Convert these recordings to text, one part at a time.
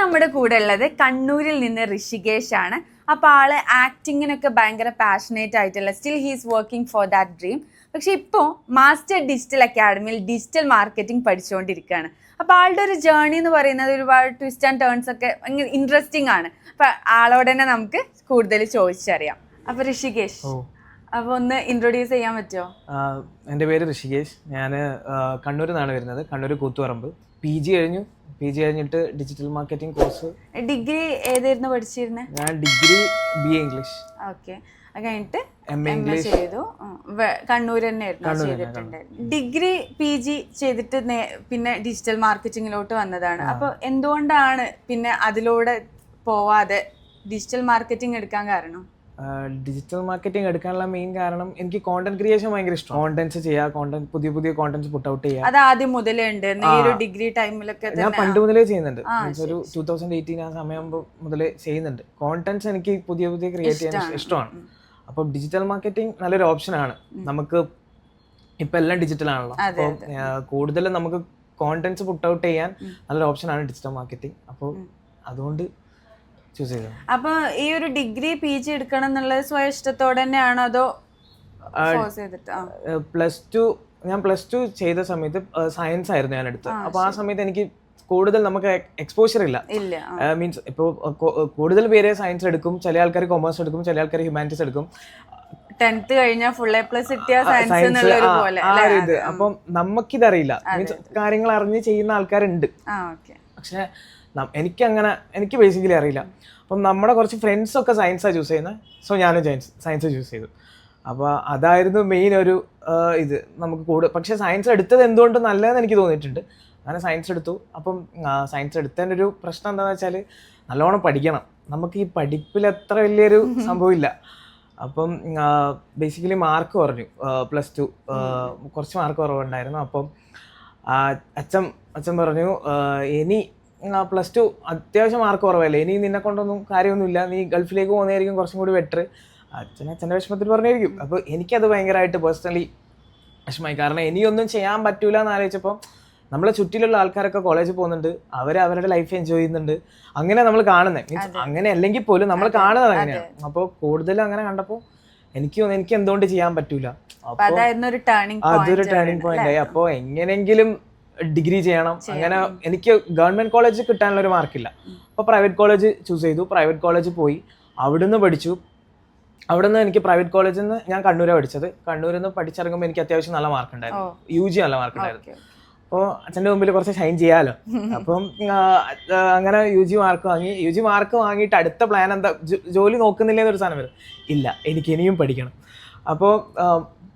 നമ്മുടെ കൂടെ ഉള്ളത് കണ്ണൂരിൽ നിന്ന് ഋഷികേഷ് ആണ്. അപ്പോൾ ആൾ ആക്ടിങ്ങിനൊക്കെ ഭയങ്കര പാഷനേറ്റ് ആയിട്ടുള്ള still he's working for that dream പക്ഷെ ഇപ്പോൾ മാസ്റ്റർ ഡിജിറ്റൽ അക്കാഡമിയിൽ ഡിജിറ്റൽ മാർക്കറ്റിംഗ് പഠിച്ചുകൊണ്ടിരിക്കുകയാണ് അപ്പോൾ ആളുടെ ഒരു ജേർണി എന്ന് പറയുന്നത് ഒരുപാട് ട്വിസ്റ്റ് ആൻഡ് ടേൺസ് ഒക്കെ ഇൻട്രസ്റ്റിംഗ് ആണ്. അപ്പോൾ ആളോട് തന്നെ നമുക്ക് കൂടുതൽ ചോദിച്ചറിയാം. അപ്പോൾ ഋഷികേഷ് അപ്പോൾ ഒന്ന് ഇൻട്രൊഡ്യൂസ് ചെയ്യാൻ പറ്റുമോ എന്റെ പേര് ഋഷികേഷ്. ഞാൻ കണ്ണൂരിൽ നിന്നാണ് വരുന്നത്. കണ്ണൂർ കൂത്തുപറമ്പ്. പി ജി കഴിഞ്ഞു. പി ജി കഴിഞ്ഞിട്ട് ഡിജിറ്റൽ മാർക്കറ്റിംഗ് കോഴ്സ് ഡിഗ്രി ഏതായിരുന്നു പഠിച്ചിരുന്നത് ഞാൻ degree B A English okay അത് കഴിഞ്ഞിട്ട് എം എ ഇംഗ്ലീഷ് ചെയ്തു. കണ്ണൂർ തന്നെയായിരുന്നു ചെയ്തിട്ടുണ്ട് ഡിഗ്രി പി ജി ചെയ്തിട്ട് പിന്നെ ഡിജിറ്റൽ മാർക്കറ്റിങ്ങിലോട്ട് വന്നതാണ്. അപ്പോൾ എന്തുകൊണ്ടാണ് പിന്നെ അതിലൂടെ പോവാതെ ഡിജിറ്റൽ മാർക്കറ്റിംഗ് എടുക്കാൻ കാരണം? ഡിജിറ്റൽ മാർക്കറ്റിംഗ് എടുക്കാനുള്ള മെയിൻ കാരണം എനിക്ക് കോണ്ടന്റ് ക്രിയേഷൻ ഭയങ്കര ഇഷ്ടം കോണ്ടന്റ്സ് ചെയ്യുക കോണ്ടന്റ് പുതിയ പുതിയ കോണ്ടന്റ്സ് പുട്ട് ഔട്ട് ചെയ്യുക അത് ആദ്യം മുതലേ ഉണ്ട്. ഡിഗ്രി ടൈമിലൊക്കെ ഞാൻ പണ്ട് മുതലേ ചെയ്യുന്നുണ്ട്. ഒരു ടൂ തൗസൻഡ് എയ്റ്റീൻ ആ സമയം മുതലേ ചെയ്യുന്നുണ്ട്. കോണ്ടന്റ്സ് എനിക്ക് പുതിയ പുതിയ ക്രിയേറ്റ് ചെയ്യാൻ ഇഷ്ടമാണ്. അപ്പോൾ ഡിജിറ്റൽ മാർക്കറ്റിംഗ് നല്ലൊരു ഓപ്ഷനാണ് നമുക്ക് ഇപ്പൊ എല്ലാം ഡിജിറ്റൽ ആണല്ലോ. അപ്പോൾ കൂടുതലും നമുക്ക് കോണ്ടന്റ്സ് പുട്ട് ഔട്ട് ചെയ്യാൻ നല്ലൊരു ഓപ്ഷനാണ് ഡിജിറ്റൽ മാർക്കറ്റിംഗ് അപ്പോൾ അതുകൊണ്ട് ചൂസ് ചെയ്തത് അപ്പൊ ഈ ഒരു ഡിഗ്രി പി ജി എടുക്കണം എന്നുള്ളത് സ്വയം ഇഷ്ടത്തോടെ തന്നെയാണോ അതോ ഫോഴ്സ് ചെയ്തിട്ട്? പ്ലസ് ടു ഞാൻ പ്ലസ് ടു ചെയ്ത സമയത്ത് സയൻസ് ആയിരുന്നു ഞാൻ എടുത്തത്. അപ്പൊ ആ സമയത്ത് എനിക്ക് കൂടുതൽ നമുക്ക് എക്സ്പോഷർ ഇല്ല. മീൻസ് ഇപ്പോൾ കൂടുതൽ പേര് സയൻസ് എടുക്കും ചില ആൾക്കാർ കൊമേഴ്സ് എടുക്കും ചില ആൾക്കാർ ഹ്യൂമാനിറ്റീസ് എടുക്കും. ടെൻത്ത് കഴിഞ്ഞാൽ ഫുൾ എ പ്ലസ് കിട്ടിയ സയൻസ് അപ്പം നമുക്കിതറിയില്ല. മീൻസ് കാര്യങ്ങൾ അറിഞ്ഞ് ചെയ്യുന്ന ആൾക്കാരുണ്ട്. പക്ഷെ എനിക്ക് അങ്ങനെ എനിക്ക് ബേസിക്കലി അറിയില്ല. അപ്പം നമ്മുടെ കുറച്ച് ഫ്രണ്ട്സൊക്കെ സയൻസാണ് ചൂസ് ചെയ്യുന്നത് സോ ഞാനും സയൻസ് സയൻസ് ചൂസ് ചെയ്തു. അപ്പോൾ അതായിരുന്നു മെയിൻ ഒരു ഇത് നമുക്ക് കൂടുതൽ പക്ഷേ സയൻസ് എടുത്തത് എന്തുകൊണ്ട് നല്ലതെന്ന് എനിക്ക് തോന്നിയിട്ടുണ്ട്. അങ്ങനെ സയൻസ് എടുത്തു. അപ്പം സയൻസ് എടുത്തതിന്റെ ഒരു പ്രശ്നം എന്താണെന്ന് വെച്ചാൽ നല്ലോണം പഠിക്കണം. നമുക്ക് ഈ പഠിപ്പിൽ അത്ര വലിയൊരു സംഭവമില്ല. അപ്പം ബേസിക്കലി മാർക്ക് കുറഞ്ഞു. പ്ലസ് ടു കുറച്ച് മാർക്ക് കുറവുണ്ടായിരുന്നു. അപ്പം അച്ഛൻ അച്ഛൻ പറഞ്ഞു ഇനി പ്ലസ് ടു അത്യാവശ്യം മാർക്ക് കുറവല്ലേ? ഇനി നിന്നെ കൊണ്ടൊന്നും കാര്യമൊന്നുമില്ല. നീ ഗൾഫിലേക്ക് പോകുന്നതായിരിക്കും കുറച്ചും കൂടി ബെറ്റർ അച്ഛൻ അച്ഛന്റെ വിഷമത്തിൽ പറഞ്ഞായിരിക്കും അപ്പോൾ എനിക്കത് ഭയങ്കരമായിട്ട് പേഴ്സണലി വിഷമമായി കാരണം ഇനിയൊന്നും ചെയ്യാൻ പറ്റൂല എന്ന് ആലോചിച്ചപ്പോൾ നമ്മളെ ചുറ്റിലുള്ള ആൾക്കാരൊക്കെ കോളേജിൽ പോകുന്നുണ്ട്. അവർ അവരുടെ ലൈഫ് എൻജോയ് ചെയ്യുന്നുണ്ട്. അങ്ങനെ നമ്മൾ കാണുന്നത് മീൻസ് അങ്ങനെ അല്ലെങ്കിൽ പോലും നമ്മൾ കാണുന്നത് അങ്ങനെയാണ്. അപ്പോൾ കൂടുതലും അങ്ങനെ കണ്ടപ്പോൾ എനിക്ക് എനിക്ക് എന്തുകൊണ്ട് ചെയ്യാൻ പറ്റൂല? അതൊരു ടേണിംഗ് പോയിന്റ് ആയി. അപ്പോൾ എങ്ങനെങ്കിലും ഡിഗ്രി ചെയ്യണം. അങ്ങനെ എനിക്ക് ഗവൺമെന്റ് കോളേജ് കിട്ടാനുള്ള ഒരു മാർക്കില്ല അപ്പോൾ പ്രൈവറ്റ് കോളേജ് ചൂസ് ചെയ്തു. പ്രൈവറ്റ് കോളേജ് പോയി. അവിടുന്ന് പഠിച്ചു. അവിടുന്ന് എനിക്ക് പ്രൈവറ്റ് കോളേജിൽ നിന്ന് ഞാൻ കണ്ണൂരാണ് പഠിച്ചത്. കണ്ണൂരിൽ നിന്ന് പഠിച്ചിറങ്ങുമ്പോൾ എനിക്ക് അത്യാവശ്യം നല്ല മാർക്ക് ഉണ്ടായിരുന്നു യു ജി നല്ല മാർക്ക് ഉണ്ടായിരുന്നു അപ്പോൾ അച്ഛന്റെ മുമ്പിൽ കുറച്ച് ഷൈൻ ചെയ്യാമല്ലോ അപ്പം അങ്ങനെ യു ജി മാർക്ക് വാങ്ങി. യു ജി മാർക്ക് വാങ്ങിയിട്ട് അടുത്ത പ്ലാൻ എന്താ? ജോലി നോക്കുന്നില്ല എന്നൊരു സാധനം വരും. ഇല്ല എനിക്ക് ഇനിയും പഠിക്കണം അപ്പോൾ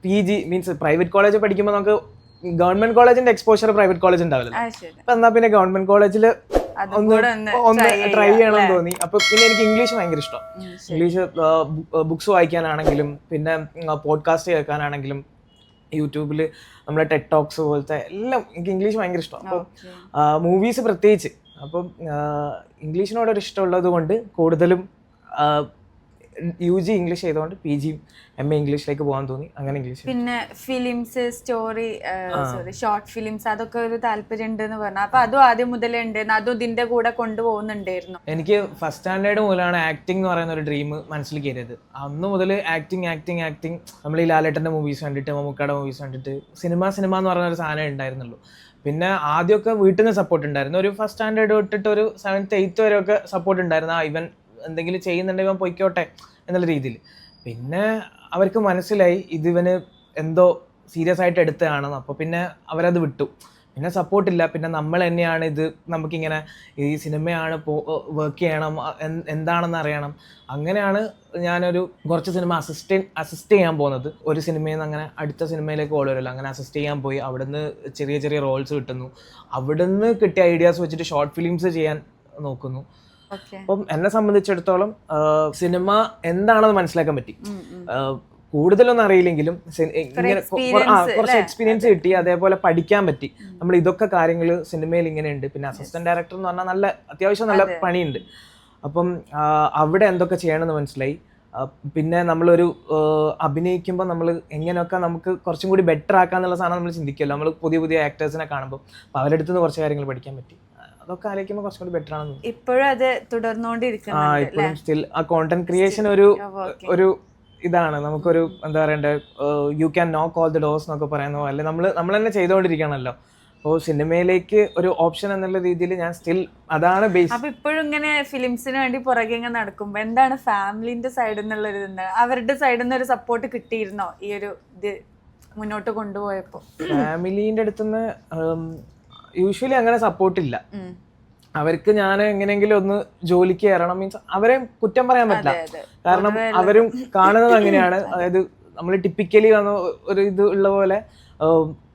P G means private college പഠിക്കുമ്പോൾ നമുക്ക് ഗവൺമെന്റ് കോളേജിന്റെ എക്സ്പോഷർ പ്രൈവറ്റ് കോളേജ് ഉണ്ടാവില്ല അപ്പൊ എന്നാ പിന്നെ ഗവൺമെന്റ് കോളേജിൽ ഒന്ന് ഒന്ന് ട്രൈ ചെയ്യാം, ചെയ്യണം തോന്നി. അപ്പൊ പിന്നെ എനിക്ക് ഇംഗ്ലീഷ് ഭയങ്കര ഇഷ്ടം. ഇംഗ്ലീഷ് ബുക്സ് വായിക്കാനാണെങ്കിലും പിന്നെ പോഡ്കാസ്റ്റ് കേൾക്കാനാണെങ്കിലും യൂട്യൂബിൽ നമ്മളെ ടെക് ടോക്സ് പോലത്തെ എല്ലാം എനിക്ക് ഇംഗ്ലീഷ് ഭയങ്കര ഇഷ്ടം. അപ്പൊ. മൂവീസ് പ്രത്യേകിച്ച്. അപ്പം ഇംഗ്ലീഷിനോടൊരു ഇഷ്ടമുള്ളത് കൊണ്ട് കൂടുതലും യു ജി ഇംഗ്ലീഷ് ചെയ്തുകൊണ്ട് പി ജിയും എം എ ഇംഗ്ലീഷിലേക്ക് പോകാൻ തോന്നി. അങ്ങനെ ഇംഗ്ലീഷ് പിന്നെ films story sorry short films അതൊക്കെ ഒരു താല്പര്യം ഉണ്ട് എന്ന് പറഞ്ഞു. അപ്പൊ അതും ആദ്യം മുതലേ ഉണ്ടായിരുന്നു. അതും ഇതിന്റെ കൂടെ കൊണ്ടുപോകുന്നുണ്ടായിരുന്നു. എനിക്ക് ഫസ്റ്റ് സ്റ്റാൻഡേർഡ് മുതലാണ് ആക്ടിംഗ് എന്ന് പറയുന്ന ഒരു ഡ്രീം മനസ്സിൽ കയറിയത്. അന്ന് മുതൽ ആക്ടിങ് ആക്ടിങ് ആക്ടിങ് നമ്മൾ ഈ ലാലേട്ടന്റെ മൂവീസ് കണ്ടിട്ട് മമ്മൂക്കയുടെ മൂവീസ് കണ്ടിട്ട് സിനിമ സിനിമ എന്ന് പറയുന്ന ഒരു സാധനം ഉണ്ടായിരുന്നുള്ളൂ. പിന്നെ ആദ്യമൊക്കെ വീട്ടിൽ നിന്ന് സപ്പോർട്ട് ഉണ്ടായിരുന്നു. ഒരു ഫസ്റ്റ് സ്റ്റാൻഡേർഡ് തൊട്ടിട്ട് ഒരു സെവൻത്ത് എയ്ത്ത് വരെയൊക്കെ സപ്പോർട്ട് ഉണ്ടായിരുന്നു ആ ഇവൻ എന്തെങ്കിലും ചെയ്യുന്നുണ്ടെങ്കിൽ ഇവൻ പൊയ്ക്കോട്ടെ എന്നുള്ള രീതിയിൽ. പിന്നെ അവർക്ക് മനസ്സിലായി ഇതിവന് എന്തോ സീരിയസ് ആയിട്ട് എടുത്തതാണെന്ന്. അപ്പോൾ പിന്നെ അവരത് വിട്ടു. പിന്നെ സപ്പോർട്ടില്ല പിന്നെ നമ്മൾ തന്നെയാണ് ഇത് നമുക്കിങ്ങനെ ഈ സിനിമയാണ് പോ വർക്ക് ചെയ്യണം എന്താണെന്ന് അറിയണം. അങ്ങനെയാണ് ഞാനൊരു കുറച്ച് സിനിമ അസിസ്റ്റ് അസിസ്റ്റ് ചെയ്യാൻ പോകുന്നത്. ഒരു സിനിമയിൽ നിന്ന് അങ്ങനെ അടുത്ത സിനിമയിലേക്ക് ഓടുവരല്ലോ അങ്ങനെ അസിസ്റ്റ് ചെയ്യാൻ പോയി. അവിടുന്ന് ചെറിയ ചെറിയ റോൾസ് കിട്ടുന്നു. അവിടുന്ന് കിട്ടിയ ഐഡിയാസ് വെച്ചിട്ട് ഷോർട്ട് ഫിലിംസ് ചെയ്യാൻ നോക്കുന്നു. അപ്പം എന്നെ സംബന്ധിച്ചിടത്തോളം സിനിമ എന്താണെന്ന് മനസ്സിലാക്കാൻ പറ്റി. കൂടുതലൊന്നും അറിയില്ലെങ്കിലും ഇങ്ങനെ കുറച്ച് എക്സ്പീരിയൻസ് കിട്ടി അതേപോലെ പഠിക്കാൻ പറ്റി. നമ്മൾ ഇതൊക്കെ കാര്യങ്ങൾ സിനിമയിൽ ഇങ്ങനെയുണ്ട്. പിന്നെ അസിസ്റ്റന്റ് ഡയറക്ടർ എന്ന് പറഞ്ഞാൽ നല്ല അത്യാവശ്യം നല്ല പണിയുണ്ട്. അപ്പം അവിടെ എന്തൊക്കെ ചെയ്യണമെന്ന് മനസ്സിലായി. പിന്നെ നമ്മളൊരു അഭിനയിക്കുമ്പോൾ നമ്മൾ എങ്ങനെയൊക്കെ നമുക്ക് കുറച്ചും കൂടി ബെറ്റർ ആക്കാന്നുള്ള സാധനം നമ്മൾ ചിന്തിക്കുമല്ലോ നമ്മൾ പുതിയ പുതിയ ആക്ടേഴ്സിനെ കാണുമ്പോൾ അപ്പോൾ അവരുടെ അടുത്തുനിന്ന് കുറച്ച് കാര്യങ്ങൾ പഠിക്കാൻ പറ്റി. അതൊക്കെ ആലോചിക്കുമ്പോൾ കുറച്ചും കൂടി ബെറ്റർ ആണെന്ന് ഇപ്പോഴും അത് ആ ഇപ്പോഴും സ്റ്റിൽ ആ കോണ്ടന്റ് ക്രിയേഷൻ ഒരു ഒരു ഇതാണ്. നമുക്കൊരു എന്താ പറയണ്ടേ you can knock all the doors എന്നൊക്കെ പറയുന്ന പോലെ. നമ്മൾ നമ്മൾ തന്നെ ചെയ്തുകൊണ്ടിരിക്കുകയാണല്ലോ അപ്പോൾ സിനിമയിലേക്ക് ഒരു ഓപ്ഷൻ എന്നുള്ള രീതിയിൽ ഞാൻ സ്റ്റിൽ അതാണ് ബേസ് അപ്പൊ ഇപ്പോഴും ഇങ്ങനെ ഫിലിംസിന് വേണ്ടി പുറകെ ഇങ്ങനെ നടക്കുമ്പോ എന്താണ് ഫാമിലിന്റെ സൈഡിൽ നിന്നുള്ള ഒരു അവരുടെ സൈഡിൽ നിന്ന് ഒരു സപ്പോർട്ട് കിട്ടിയിരുന്നോ ഈ ഒരു ഇത് മുന്നോട്ട് കൊണ്ടുപോയപ്പോൾ ഫാമിലിന്റെ അടുത്തുനിന്ന് യൂഷ്വലി അങ്ങനെ സപ്പോർട്ടില്ല. അവർക്ക് ഞാൻ എങ്ങനെയെങ്കിലും ഒന്ന് ജോലിക്ക് കയറണം മീൻസ് അവരെ കുറ്റം പറയാൻ പറ്റില്ല. കാരണം അവരും കാണുന്നത് അങ്ങനെയാണ്. അതായത് നമ്മൾ ടിപ്പിക്കലി വന്ന ഒരു ഇത് ഉള്ള പോലെ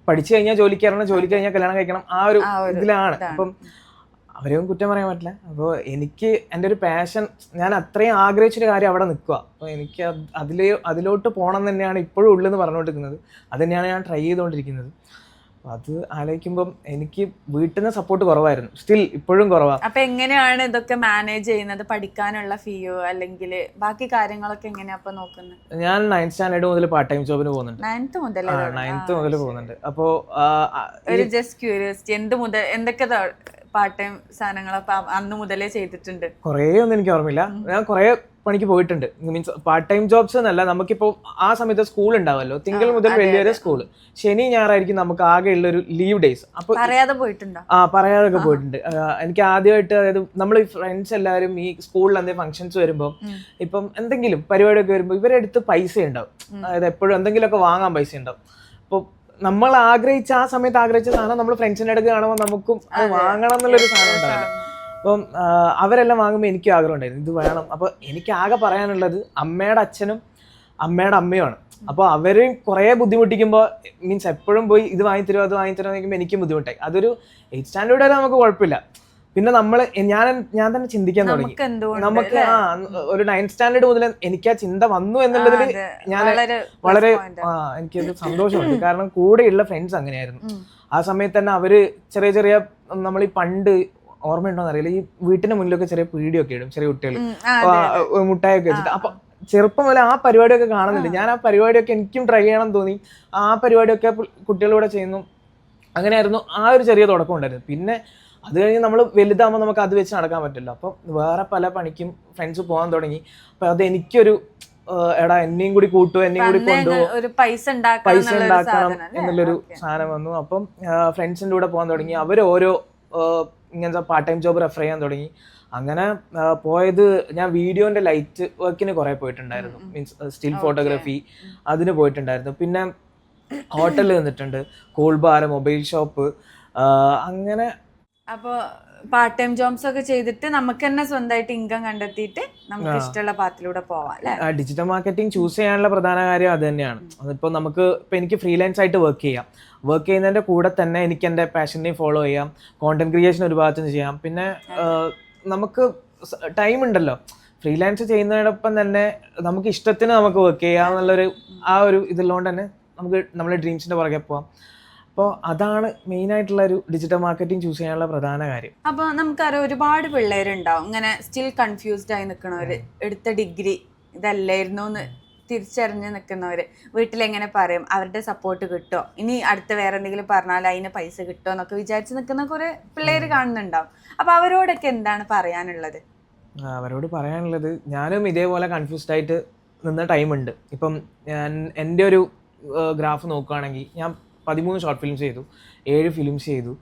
പഠിച്ചു കഴിഞ്ഞാൽ ജോലിക്ക് കയറണം ജോലിക്ക് കഴിഞ്ഞാൽ കല്യാണം കഴിക്കണം. ആ ഒരു ഇതിലാണ്. അപ്പം അവരെയും കുറ്റം പറയാൻ പറ്റില്ല. അപ്പോൾ എനിക്ക് എന്റെ ഒരു പാഷൻ ഞാൻ അത്രയും ആഗ്രഹിച്ചൊരു കാര്യം അവിടെ നിൽക്കുക. അപ്പോൾ എനിക്ക് അതിലേ അതിലോട്ട് പോകണം തന്നെയാണ് ഇപ്പോഴും ഉള്ളെന്ന് പറഞ്ഞുകൊണ്ടിരിക്കുന്നത്. അത് തന്നെയാണ് ഞാൻ ട്രൈ ചെയ്തുകൊണ്ടിരിക്കുന്നത്. അത് ആലോചിക്കുമ്പം എനിക്ക് വീട്ടിൽ നിന്ന് സപ്പോർട്ട് കുറവായിരുന്നു. സ്റ്റിൽ ഇപ്പോഴും കുറവാണ് അപ്പൊ എങ്ങനെയാണ് ഇതൊക്കെ മാനേജ് ചെയ്യുന്നത്? പഠിക്കാനുള്ള ഫീയോ അല്ലെങ്കിൽ ബാക്കി കാര്യങ്ങളൊക്കെ എങ്ങനെയാ അപ്പൊ നോക്കുന്നത്? ഞാൻ നയൻത് സ്റ്റാൻഡേർഡ് മുതൽ പാർട്ട് ടൈം ജോബിന് പോകുന്നുണ്ട്. നയൻത്ത് മുതൽ നയൻത്ത് മുതൽ പോകുന്നുണ്ട്. അപ്പോൾ ഒരു ജസ്റ്റ് ക്യൂരിയോസിറ്റി എന്ത് മുതൽ എന്തൊക്കെ പാർട്ട് ടൈം സാധനങ്ങൾ അന്ന് മുതലേ ചെയ്തിട്ടുണ്ട്? കുറേ ഒന്നും എനിക്ക് ഓർമ്മയില്ല. ഞാൻ കുറേ പണിക്ക് പോയിട്ടുണ്ട്. മീൻസ് പാർട്ട് ടൈം ജോബ്സ് എന്നല്ല നമുക്കിപ്പോൾ ആ സമയത്ത് സ്കൂൾ ഉണ്ടാവുമല്ലോ തിങ്കൾ മുതൽ വലിയൊരു സ്കൂൾ ശനി ഞായറായിരിക്കും നമുക്ക് ആകെ ഉള്ള ഒരു ലീവ് ഡേയ്സ് അപ്പോൾ പറയാതെ പോയിട്ടുണ്ട്? ആ പറയാതൊക്കെ പോയിട്ടുണ്ട്. എനിക്ക് ആദ്യമായിട്ട് അതായത് നമ്മൾ ഈ ഫ്രണ്ട്സ് എല്ലാവരും ഈ സ്കൂളിൽ എന്തെങ്കിലും ഫംഗ്ഷൻസ് വരുമ്പോൾ. ഇപ്പം എന്തെങ്കിലും പരിപാടിയൊക്കെ വരുമ്പോൾ ഇവരെ അടുത്ത് പൈസ ഉണ്ടാവും അതായത് എപ്പോഴും എന്തെങ്കിലുമൊക്കെ വാങ്ങാൻ പൈസ ഉണ്ടാവും അപ്പോൾ നമ്മൾ ആഗ്രഹിച്ച ആ സമയത്ത് ആഗ്രഹിച്ച സാധനം നമ്മൾ ഫ്രണ്ട്സിന്റെ അടുത്ത് കാണുമ്പോൾ നമുക്കും അത് വാങ്ങണം എന്നുള്ളൊരു സാധനം ഉണ്ടാവില്ല. അപ്പം അവരെല്ലാം വാങ്ങുമ്പോൾ എനിക്കും ആഗ്രഹം ഉണ്ടായിരുന്നു ഇത് വേണം. അപ്പോൾ എനിക്ക് ആകെ പറയാനുള്ളത് അമ്മയുടെ അച്ഛനും അമ്മയുടെ അമ്മയുമാണ്. അപ്പോൾ അവരെയും കുറേ ബുദ്ധിമുട്ടിക്കുമ്പോൾ മീൻസ് എപ്പോഴും പോയി ഇത് വാങ്ങിത്തരുമോ അത് വാങ്ങിത്തരുമോ എന്ന് എനിക്കും ബുദ്ധിമുട്ടായി. അതൊരു എയ്റ്റ് സ്റ്റാൻഡേർഡ് വരെ നമുക്ക് കുഴപ്പമില്ല. പിന്നെ നമ്മൾ ഞാൻ ഞാൻ തന്നെ ചിന്തിക്കാൻ തുടങ്ങി. നമുക്ക് ആ ഒരു നയൻത് സ്റ്റാൻഡേർഡ് മുതൽ എനിക്ക് ആ ചിന്ത വന്നു എന്നുള്ളതിൽ ഞാൻ വളരെ ആ. എനിക്ക് സന്തോഷമുണ്ട്. കാരണം കൂടെയുള്ള ഫ്രണ്ട്സ് അങ്ങനെയായിരുന്നു. ആ സമയത്ത് തന്നെ അവർ ചെറിയ ചെറിയ നമ്മൾ ഈ പണ്ട് ഓർമ്മയുണ്ടോന്ന് അറിയില്ല. ഈ വീട്ടിന്റെ മുന്നിലൊക്കെ ചെറിയ പീടിയൊക്കെ ഇടും ചെറിയ കുട്ടികൾ. മുട്ടായൊക്കെ വെച്ചിട്ട്. അപ്പൊ ചെറുപ്പം മുതൽ ആ പരിപാടിയൊക്കെ കാണുന്നുണ്ട്. ഞാൻ ആ പരിപാടിയൊക്കെ എനിക്കും ട്രൈ ചെയ്യണം തോന്നി. ആ പരിപാടിയൊക്കെ കുട്ടികളിലൂടെ കുട്ടികളൂടെ ചെയ്യുന്നു. അങ്ങനെയായിരുന്നു ആ ഒരു ചെറിയ തുടക്കം ഉണ്ടായിരുന്നു പിന്നെ അത് കഴിഞ്ഞ് നമ്മൾ വലുതാകുമ്പോൾ നമുക്ക് അത് വെച്ച് നടക്കാൻ പറ്റില്ല. അപ്പം വേറെ പല പണിക്കും ഫ്രണ്ട്സ് പോകാൻ തുടങ്ങി. അപ്പം അത് എനിക്കൊരു എടാ എന്നെയും കൂടി കൂട്ടു എന്നെയും കൂടി കൊണ്ടുപോകും പൈസ ഉണ്ടാക്കണം പൈസ എന്നുള്ളൊരു ഉണ്ടാക്കണം സാധനം അല്ലേ? എന്നുള്ളൊരു സാധനം വന്നു. അപ്പം ഫ്രണ്ട്സിന്റെ കൂടെ പോകാൻ തുടങ്ങി. അവർ ഓരോ ഇങ്ങനത്തെ പാർട്ട് ടൈം ജോബ് റെഫർ ചെയ്യാൻ തുടങ്ങി. അങ്ങനെ പോയത് ഞാൻ വീഡിയോന്റെ ലൈറ്റ് വർക്കിന് കുറെ പോയിട്ടുണ്ടായിരുന്നു. മീൻസ് സ്റ്റിൽ ഫോട്ടോഗ്രാഫി അതിന് പോയിട്ടുണ്ടായിരുന്നു. പിന്നെ ഹോട്ടലിൽ നിന്നിട്ടുണ്ട്. കൂൾ ബാർ മൊബൈൽ ഷോപ്പ് അങ്ങനെ അപ്പൊ പാർട്ട് ടൈം ജോബ്സ് ഒക്കെ ചെയ്തിട്ട് നമുക്ക് തന്നെ സ്വന്തമായിട്ട് ഇൻകം കണ്ടെത്തിയിട്ട് നമുക്ക് ഇഷ്ടമുള്ള പാത്തിലൂടെ പോവാം അല്ലെ? ഡിജിറ്റൽ മാർക്കറ്റിംഗ് ചൂസ് ചെയ്യാനുള്ള പ്രധാന കാര്യം അത് തന്നെയാണ്. അതിപ്പോൾ നമുക്ക് ഇപ്പൊ എനിക്ക് ഫ്രീലാൻസ് ആയിട്ട് വർക്ക് ചെയ്യാം. വർക്ക് ചെയ്യുന്നതിന്റെ കൂടെ തന്നെ എനിക്ക് എന്റെ പാഷനെയും ഫോളോ ചെയ്യാം. കോണ്ടന്റ് ക്രിയേഷൻ ഒരു ഭാഗത്ത് നിന്ന് ചെയ്യാം. പിന്നെ നമുക്ക് ടൈം ഉണ്ടല്ലോ. ഫ്രീലാൻസ് ചെയ്യുന്നതിനൊപ്പം തന്നെ നമുക്ക് ഇഷ്ടത്തിന് നമുക്ക് വർക്ക് ചെയ്യാം എന്നുള്ളൊരു ആ ഒരു ഇതുള്ളതുകൊണ്ട് തന്നെ നമുക്ക് നമ്മുടെ ഡ്രീംസിന്റെ പുറകെ പോവാം. അപ്പോൾ അതാണ് മെയിൻ ആയിട്ടുള്ള ഒരു ഡിജിറ്റൽ മാർക്കറ്റിംഗ് ചൂസ് ചെയ്യാനുള്ള പ്രധാന കാര്യം. അപ്പോൾ നമുക്കറിയാം ഒരുപാട് പിള്ളേരുണ്ടാവും. ഇങ്ങനെ സ്റ്റിൽ കൺഫ്യൂസ്ഡ് ആയി നിൽക്കണവര് എടുത്ത ഡിഗ്രി ഇതല്ലായിരുന്നു എന്ന് തിരിച്ചറിഞ്ഞ് നിൽക്കുന്നവര്. വീട്ടിലെങ്ങനെ പറയും? അവരുടെ സപ്പോർട്ട് കിട്ടോ? ഇനി അടുത്ത വേറെ എന്തെങ്കിലും പറഞ്ഞാൽ അതിന് പൈസ കിട്ടോ എന്നൊക്കെ വിചാരിച്ച് നിൽക്കുന്ന കുറേ പിള്ളേര് കാണുന്നുണ്ടാവും. അപ്പോൾ അവരോടൊക്കെ എന്താണ് പറയാനുള്ളത്? അവരോട് പറയാനുള്ളത് ഞാനും ഇതേപോലെ കൺഫ്യൂസ്ഡ് ആയിട്ട് നിന്ന ടൈമുണ്ട് ഇപ്പം ഞാൻ എന്റെ ഒരു ഗ്രാഫ് നോക്കുകയാണെങ്കിൽ ഞാൻ പതിമൂന്ന് ഷോർട്ട് ഫിലിംസ് ചെയ്തു ഏഴ് ഫിലിംസ് ചെയ്തു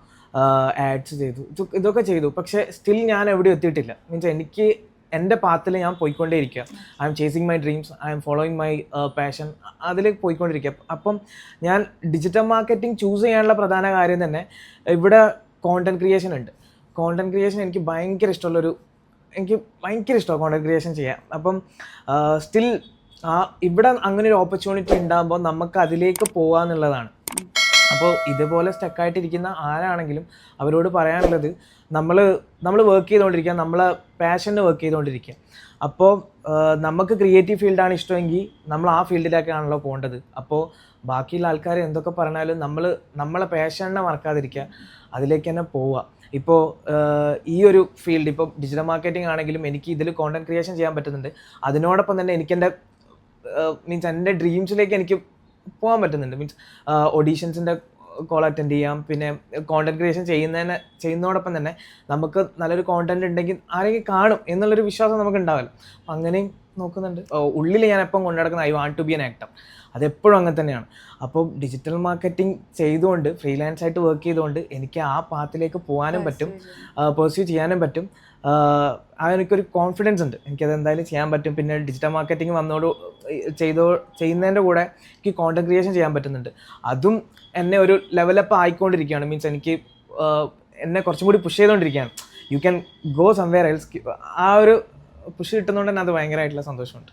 ആഡ്സ് ചെയ്തു ഇതൊക്കെ ചെയ്തു. പക്ഷേ സ്റ്റിൽ ഞാൻ എവിടെ എത്തിയിട്ടില്ല. മീൻസ് എനിക്ക് എന്റെ പാത്തിൽ ഞാൻ പോയിക്കൊണ്ടേയിരിക്കുക I'm chasing my dreams I'm following my passion അതിലേക്ക് പോയിക്കൊണ്ടിരിക്കുക അപ്പം ഞാൻ ഡിജിറ്റൽ മാർക്കറ്റിംഗ് ചൂസ് ചെയ്യാനുള്ള പ്രധാന കാര്യം തന്നെ ഇവിടെ കോണ്ടന്റ് ക്രിയേഷൻ ഉണ്ട്. കോണ്ടന്റ് ക്രിയേഷൻ എനിക്ക് ഭയങ്കര ഇഷ്ടമുള്ളൊരു എനിക്ക് ഭയങ്കര ഇഷ്ടമാണ് കോണ്ടന്റ് ക്രിയേഷൻ ചെയ്യാൻ. അപ്പം സ്റ്റിൽ ആ ഇവിടെ അങ്ങനെ ഒരു ഓപ്പർച്യൂണിറ്റി ഉണ്ടാകുമ്പോൾ നമുക്ക് അതിലേക്ക് പോകാന്നുള്ളതാണ് അപ്പോൾ ഇതുപോലെ സ്റ്റക്കായിട്ടിരിക്കുന്ന ആരാണെങ്കിലും അവരോട് പറയാനുള്ളത് നമ്മൾ നമ്മൾ വർക്ക് ചെയ്തുകൊണ്ടിരിക്കുക നമ്മളെ പാഷന് വർക്ക് ചെയ്തുകൊണ്ടിരിക്കുക. അപ്പോൾ നമുക്ക് ക്രിയേറ്റീവ് ഫീൽഡാണ് ഇഷ്ടമെങ്കിൽ നമ്മൾ ആ ഫീൽഡിലേക്കാണല്ലോ പോകേണ്ടത്. അപ്പോൾ ബാക്കിയുള്ള ആൾക്കാർ എന്തൊക്കെ പറഞ്ഞാലും നമ്മൾ നമ്മളെ പാഷനെ മറക്കാതിരിക്കുക അതിലേക്ക് തന്നെ പോവുക. ഇപ്പോൾ ഈ ഒരു ഫീൽഡ് ഇപ്പോൾ ഡിജിറ്റൽ മാർക്കറ്റിംഗ് ആണെങ്കിലും എനിക്ക് ഇതിൽ കോണ്ടന്റ് ക്രിയേഷൻ ചെയ്യാൻ പറ്റുന്നുണ്ട്. അതിനോടൊപ്പം തന്നെ എനിക്കെന്റെ മീൻസ് എന്റെ ഡ്രീംസിലേക്ക് എനിക്ക് പോകാൻ പറ്റുന്നുണ്ട്. മീൻസ് ഓഡീഷൻസിന്റെ കോൾ അറ്റൻഡ് ചെയ്യാം. പിന്നെ കോണ്ടന്റ് ക്രിയേഷൻ ചെയ്യുന്നതിന് ചെയ്യുന്നതോടൊപ്പം തന്നെ നമുക്ക് നല്ലൊരു കോണ്ടന്റ് ഉണ്ടെങ്കിൽ ആരെങ്കിലും കാണും എന്നുള്ളൊരു വിശ്വാസം നമുക്ക് ഉണ്ടാവില്ല അപ്പം അങ്ങനെയും നോക്കുന്നുണ്ട്. ഉള്ളിൽ ഞാൻ എപ്പം കൊണ്ടുനടക്കുന്ന I want to be an actor അതെപ്പോഴും അങ്ങനെ തന്നെയാണ്. അപ്പോൾ ഡിജിറ്റൽ മാർക്കറ്റിംഗ് ചെയ്തുകൊണ്ട് ഫ്രീലാൻസ് ആയിട്ട് വർക്ക് ചെയ്തുകൊണ്ട് എനിക്ക് ആ പാത്തിലേക്ക് പോകാനും പറ്റും. പെർസ്യൂ ചെയ്യാനും പറ്റും. എനിക്കൊരു കോൺഫിഡൻസ് ഉണ്ട്. എനിക്കത് എന്തായാലും ചെയ്യാൻ പറ്റും. പിന്നെ ഡിജിറ്റൽ മാർക്കറ്റിംഗ് വന്നോട് ചെയ്തോ ചെയ്യുന്നതിന്റെ കൂടെ എനിക്ക് കോണ്ടന്റ് ക്രിയേഷൻ ചെയ്യാൻ പറ്റുന്നുണ്ട്. അതും എന്നെ ഒരു ലെവലപ്പ് ആയിക്കൊണ്ടിരിക്കുകയാണ്. മീൻസ് എനിക്ക് എന്നെ കുറച്ചും കൂടി പുഷ് ചെയ്തുകൊണ്ടിരിക്കുകയാണ് you can go somewhere else ആ ഒരു പുഷ് കിട്ടുന്നതുകൊണ്ട് തന്നെ അത് ഭയങ്കരമായിട്ടുള്ള സന്തോഷമുണ്ട്.